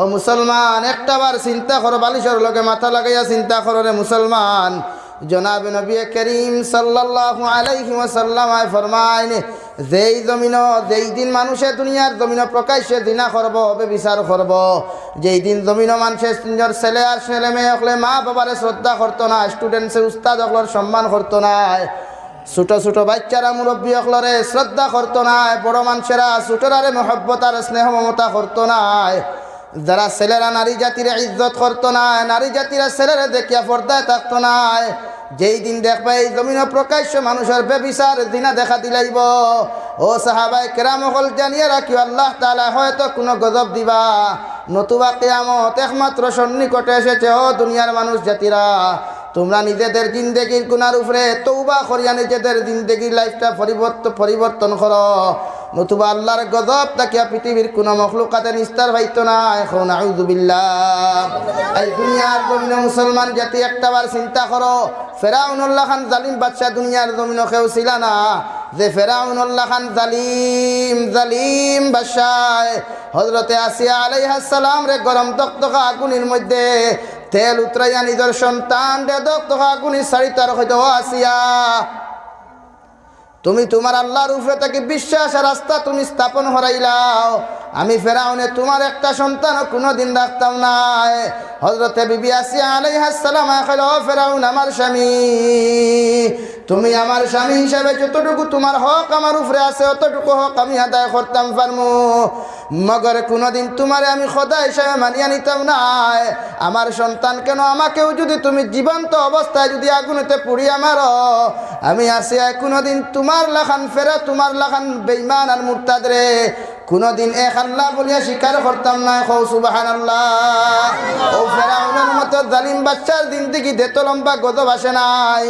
ও মুসলমান, একটাবার চিন্তা করো, বালিশর লোকে মাথা লাগাইয়া চিন্তা করো রে মুসলমান। জনাব নবী করিম সাল্লাল্লাহু আলাইহি ওয়াসাল্লাম ফরমাইন যেই জমিন, যেই দিন মানুষে দুনিয়ার জমিন প্রকাশ্যে দিনা করব হবে বিচার করব, যেই দিন জমিন মানুষে নিজের ছেলে আর ছেলে মেয়ে হলে মা বাবারে শ্রদ্ধা করতো না স্টুডেন্টসে উস্তাদ হকলর সম্মান করতো না, ছোট ছোট বাচ্চারা মুরব্বী হকলরে শ্রদ্ধা করতো না, বড় মানুষেরা ছোটরারে মহব্বত আর স্নেহ মমতা করতো না। যারা ছেলেরা, নারী জাতির ইজ্জত করতো না, নারী জাতিরা ছেলেরা দেখিয়া পর্দায় থাকতো না। যেই দিন দেখবে এই জমিন প্রকাশ্য মানুষের বেবিচার দিনা দেখা দিলাইব। ও সাহাবাই কেরাম হল জানিয়ে রাখিও, আল্লাহ তালা হয়তো কোনো গজব দিবা। নতুবা কেয়ামত একমাত্র সন্নিকটে এসেছে, ও দুনিয়ার মানুষ জাতিরা। তোমরা নিজেদের জিন্দেগির গুনার উপরে তৌবা করিয়া নিজেদের জিন্দেগির লাইফটা পরিবর্তন পরিবর্তন করো। নতুবা আল্লাহর গজব তাকিয়া পৃথিবীর কোন মখলুকাতে নিস্তার হইতো না, এখন আউজুবিল্লাহ এই দুনিয়ার জমিনে মুসলমান জাতি একটাবার চিন্তা করো, ফেরাউনুল্লাহ খান জালিম বাদশাহ দুনিয়ার জমিনে কেউ ছিল না। যে ফেরাউনুল্লাহ খান জালিম জালিম বাদশাহ হজরতে আসিয়া আলাইহাসালাম রে গরম তক্তকা আগুনের মধ্যে তেল উতরাইয়া নিজের সন্তান রে তক্তকা আগুনি সারি তার হয়তো আসিয়া। তুমি তোমার আল্লাহর উপরে তাকে বিশ্বাস রাস্তা তুমি স্থাপন হরাইলাও। আমি ফেরাউনে তোমার একটা সন্তান কোনোদিন রাখতাম নাই। হজরতে বিবি আসিয়া আলাইহাসালাম হাসালাম ফেরাউন, আমার স্বামী তুমি আমার স্বামী হিসাবে যতটুকু তোমার হক আমার উপরে আছে, অতটুকু হক আমি আদায় করতাম পারমু মগর কোনোদিন তোমারে আমি খোদা হিসাবে মানিয়া নিতাম নাই। আমার সন্তান কেন আমাকেও যদি তুমি জীবন্ত অবস্থায় যদি আগুনেতে পুড়িয়া মারো? আমি আসিয়া কোনোদিন তোমার লাখান ফেরা, তোমার লাখান বেইমান আর মুরতাদ রে। কোনোদিন এক আল্লাহ বলিয়া স্বীকার করতাম না হৌ সুবাহান আল্লাহ জালিম বাচ্চার দিন দিকে দেত লম্বা গজব আসে নাই।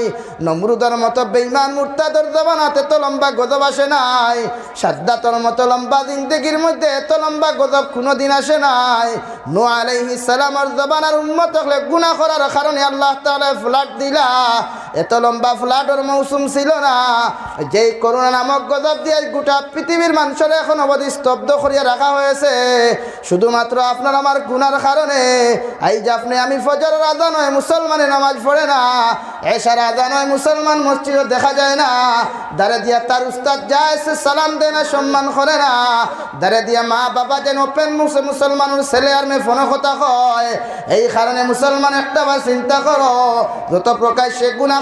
নমরুদর মতো বেইমান মুর্তাদর জমানা তেত লম্বা গজব আসে নাই। সাদ্দাতর মতো লম্বা জিন্দিগির মধ্যে এত লম্বা গজব কোনোদিন আসে নাই। নো আলাইহি সালামর জবানার উন্মত হলে গুণা করার কারণে আল্লাহ তাআলা ফ্লাট দিলা। এত লম্বা ফ্লাটর মৌসুম ছিল না। যেই করোনা নামক গজব দিয়ে গোটা পৃথিবীর মানুষের এখন অবধি স্তব্ধ করিয়া রাখা হয়েছে। শুধুমাত্র আপনার আমার গুনার কারণে। এই যে আপনি, আমি ফজরের রাজা নয় মুসলমানের নামাজ পড়ে না। এসার রাজা নয় মুসলমান মসজিদে দেখা যায় না। দাঁড়ে দিয়া তার উস্তাদ যায় সে সালাম দেয় না, সম্মান করে না। দাঁড়ে দিয়া মা বাবা যেন ওপেন মুসে মুসলমানের ছেলে আর মেয়ে ফোন কথা কয়। এই কারণে মুসলমান একটা বার চিন্তা করো, যত প্রকাশ্যে গুণা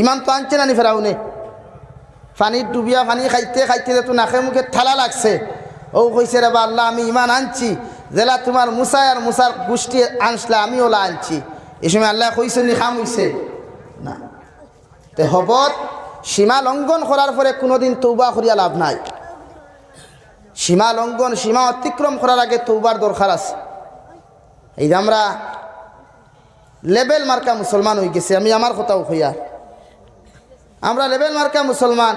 ইমান তো আনছে নানি ফেরাউনে। পানির ডুবিয়া পানি খাইতে খাইতে তো নাকে মুখে ঠালা লাগছে। ও কইছে, রে বা আল্লাহ আমি ইমান আনছি। জেলা তোমার মুসাই আর মুসার গোষ্ঠী আনসলা আমি ওলা আনছি। এই সময় আল্লাহ কইছনি খাম হইছে। না। তে হবত সীমা লঙ্ঘন করার পরে কোনোদিন তৌবা করিয়া লাভ নাই। সীমা লঙ্ঘন, সীমা অতিক্রম করার আগে তৌবার দরকার আছে। এই যে আমরা লেবেল মার্কা মুসলমান হয়ে গেছে, আমি আমার কথাও হইয়া আমরা লেবেল মার্কা মুসলমান।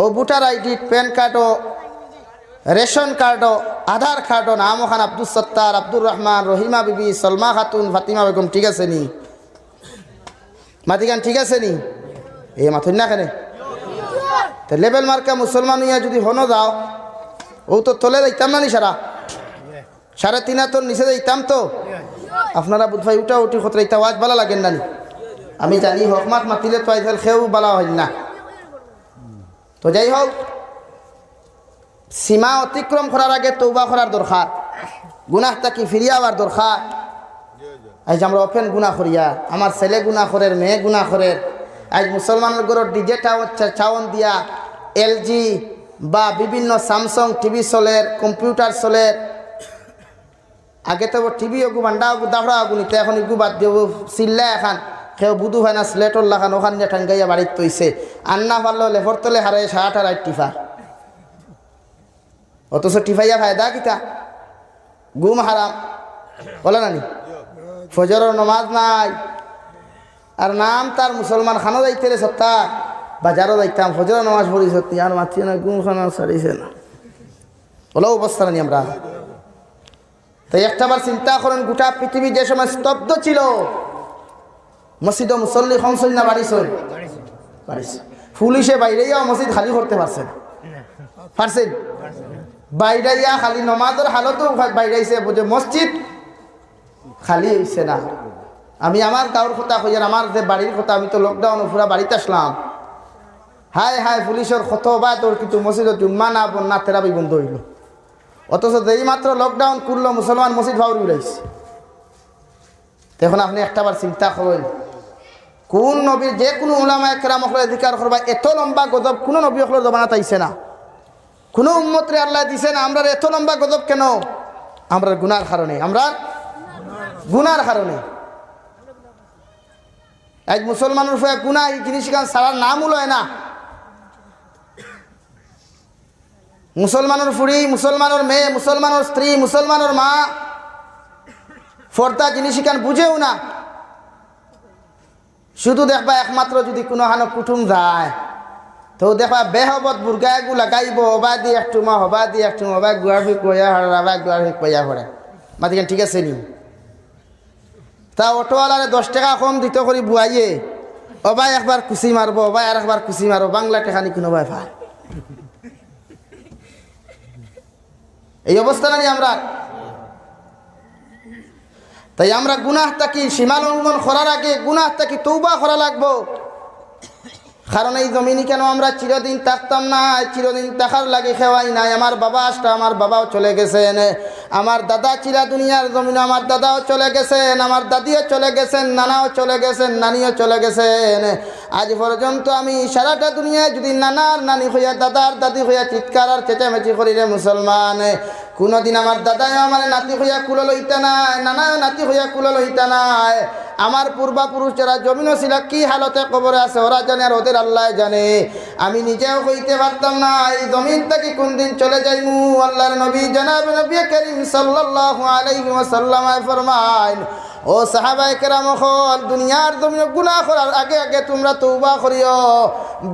ও ভোটার আইডি, প্যান কার্ডও রেশন কার্ডও আধার কার্ডও নাম ওখান আব্দুল সত্তার, আব্দুর রহমান, রহিমা বিবি, সলমা খাতুন, ফাতিমা বেগম, ঠিক আছে নি? মাতিগান ঠিক আছে নি? এ মাথুন না কেন? তো লেবেল মার্কা মুসলমান ইয়া যদি হনো যাও, ও তো তলে যাইতাম না নি সারা? সাড়ে তিন হাতর নিচে যাইতাম তো? আপনারা বুধভাই উঠা উঠি খতরা ইতা ওয়াজ ভালো লাগেন না নি? আমি জানি হকমাত মাতিলে তো আইসাল খেয়েও বলা হয় না। তো যাই হোক, সীমা অতিক্রম করার আগে তৌবা করার দরকার গুনাহ তাকি ফিরিয়া আবার দরকার আজ আমরা ওপেন গুণা করিয়া আমার ছেলে গুণা করের মেয়ে গুণা করের আজ মুসলমানের ঘরের ডিজে চাওন দিয়া এলজি বা বিভিন্ন স্যামসং টিভি চলের কম্পিউটার চলের আগে তো টিভি ওগু বান্ডা ওগু দাহড়া ওগু নিতে, এখন ইগু বাদ দিব চিল্লা এখান। কেউ বুধু হয় না, স্লেটর লাখান ওখান যে ঠাঙ্গাইয়া বাড়িত তৈছে। আন্না পারল লেফর তলে হারে ষাট আর আট টিফা। অথচ টিফাইয়া ফায়দা কিতা? গুম হারাম। বলে নানি, ফজরের নমাজ নাই। আর নাম তার মুসলমান খানো যাইতে রে সত্তা। বাজারও যাইতাম, ফজরের নমাজ পড়ি সত্যি, আর মাতি না গুম খানা সারিছে না। ওলাও অবস্থা নানি আমরা। তাই একটা একটাবার চিন্তা করেন, গোটা পৃথিবী যে সময় স্তব্ধ ছিল মসজিদ মুসল্লি সংসল না বাড়িছ বাড়িছে পুলিশে বাইরেও মসজিদ খালি করতে পারছে না। পারছেন বাইরাইয়া খালি নমাজের হালতো বাইরাইছে বুঝে মসজিদ খালি হয়েছে না। আমি আমার গাঁর কথা কইয়ার আমার যে বাড়ির কথা, আমি তো লকডাউন পুরা বাড়িতে আসলাম। হায় হায় পুলিশের কত বা তোর কিন্তু মসজিদত জুম্মা না, বন্যা, থেরাপি বন্ধ হইল। অথচ যেই মাত্র লকডাউন করল, মুসলমান মসজিদ ভাউরি উড়াইছে। এখন আপনি একটাবার চিন্তা করেন কোন নবীর যে কোনো ওলামা একরাম অকলের অধিকার করবা এত লম্বা গজব কোনো নবী অকলের জমানাত আইছে না। কোনো উম্মতরে আল্লাহ দিছে না আমরা এত লম্বা গজব কেন? আমরা গুনার কারণে আমরা গুনার কারণে আজ মুসলমানের উপরে গুণা এই জিনিস সারার নাম লয় না। মুসলমানের ফুড়ি মুসলমানের মেয়ে মুসলমানের স্ত্রী মুসলমানের মা ফর্দা জিনিস বুঝেও না। শুধু দেখবা একমাত্র যদি কোনো হানো কুটুম যায়, তো দেখবা বেহবত বুর্গা এগু লাগাইব, হবা দি একটু মা হবা দি একটু হবা গুয়ার ফিক কইয়া হবা গুয়ার ফিক কইয়া হরে মাতিকেন ঠিক আছে নি? তা অটোওয়ালারে দশ টাকা কম দিত করি বুয়াইয়ে অবাই একবার কুচি মারব অবাই আর একবার কুচি মারব বাংলা টেকানি কোনো ভাই ভাই এই অবস্থা নানি আমরা তাই আমরা গুনাহ তাকি সীমা লঙ্ঘন করার আগে গুনাহ তাকি তৌবা করা লাগবো। কারণ এই জমিনি কেন আমরা চিরদিন থাকতাম না? চিরদিন থাকার লাগে খেওয়াই নাই। আমার বাবা আসটা আমার বাবাও চলে গেছেন। আমার দাদা চিরা দুনিয়ার জমিন, আমার দাদাও চলে গেছেন। আমার দাদিও চলে গেছেন, নানাও চলে গেছেন, নানিও চলে গেছেন। আজ পর্যন্ত আমি সারাটা দুনিয়ায় যদি নানার নানি হইয়া, দাদার দাদি হইয়া চিৎকার আর চেঁচামেচি করি রে মুসলমান। কোনোদিন আমার দাদায় আমার নাতি হইয়া কুলো লইতা নাই নানা নাতি হইয়া কুলো লইতা নাই। আমার পূর্বাপুরুষ যারা জমিনও ছিল, কি হালতে কবরে আছে, ওরা জানে আর ওদের আল্লাহ জানে। আমি নিজেও হইতে পারতাম না, এই জমিন থেকে কোন দিন চলে যাইমু? আল্লাহর নবী, জনাব নবী করিম সাল্লাল্লাহু আলাইহি ওয়াসাল্লাম ফরমাইন ও সাহাবাই কেরাম, হল, দুনিয়ার জমিন গুনাহ করার আগে আগে তোমরা তৌবা করিও।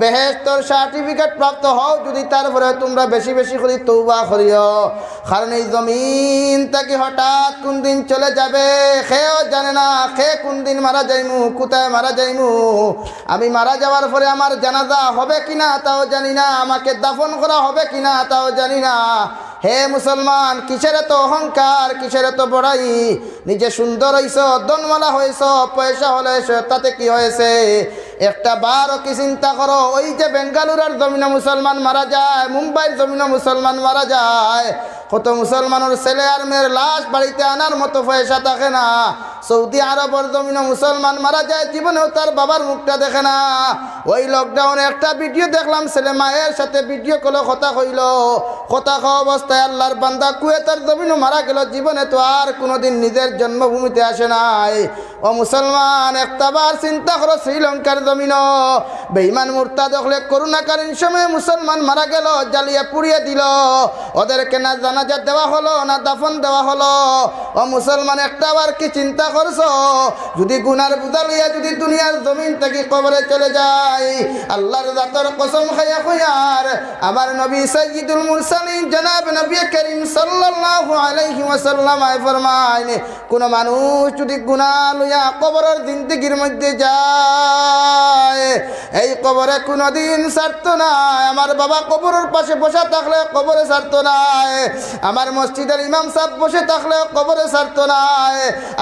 বেহেস্তর সার্টিফিকেট প্রাপ্ত হও, যদি তারপরে তোমরা বেশি বেশি করে তৌবা করিও। কারণ এই জমিন থেকে হঠাৎ কোন দিন চলে যাবে খেয়েও জানে না, খেয়ে কোন দিন মারা যাইমু, কোথায় মারা যাইমু? আমি মারা যাওয়ার পরে আমার জানাজা হবে কিনা তাও জানি না, আমাকে দাফন করা হবে কিনা তাও জানি না। হে মুসলমান, কিসের তো অহংকার, কিসের তো বড়াই? নিজে সুন্দর হইস দনমালা হয়েছ পয়সা হলে তাতে কি হয়েছে? একটা বারও কি চিন্তা করো, ওই যে বেঙ্গালুরের জমিনে মুসলমান মারা যায়, মুম্বাইয়ের জমিনে মুসলমান মারা যায়, কত মুসলমানের ছেলে আর মেয়ের লাশ বাড়িতে আনার মতো পয়সা থাকে না। সৌদি আরবের জমিনে মুসলমান মারা যায়, জীবনেও তার বাবার মুখটা দেখে না। ওই লকডাউনে একটা ভিডিও দেখলাম, ছেলে মায়ের সাথে ভিডিও কলে কথা কইল। কথা খাওয়া অবস্থায় আল্লাহর বান্দা কুয়েতার জমিনও মারা গেল, জীবনে তো আর কোনোদিন নিজের জন্মভূমিতে আসে নাই। ও মুসলমান, একটাবার চিন্তা করো শ্রীলঙ্কার জমিন বেইমান মূর্তা দেখলে করুণাকালীন সময়ে মুসলমান মারা গেল জ্বালিয়ে পুড়িয়ে দিল। ওদেরকে না জানাজা দেওয়া হলো, না দাফন দেওয়া হলো। ও মুসলমান একটাবার কি চিন্তা করছ? যদি গুনার বুঝা লইয়া যদি দুনিয়ার জমিন থেকে কবরে চলে যায়, আল্লাহর জাতর কসম খাইয়া খুঁয়ার আমার নবী সৈয়দুল মুরসালিন জনাব নবী করিম সাল্লাল্লাহু আলাইহি ওয়াসাল্লাম আয় ফরমাইন, কোন মানুষ যদি গুনা লইয়া কবরের জিন্দেগির মধ্যে যায়, এই কবরে কোনোদিন ছাড়তো না, আমার বাবা কবরের পাশে বসে থাকলে কবরে ছাড়তো না, আমার মসজিদের ইমাম সাহেব বসে থাকলে কবরে ছাড়তো না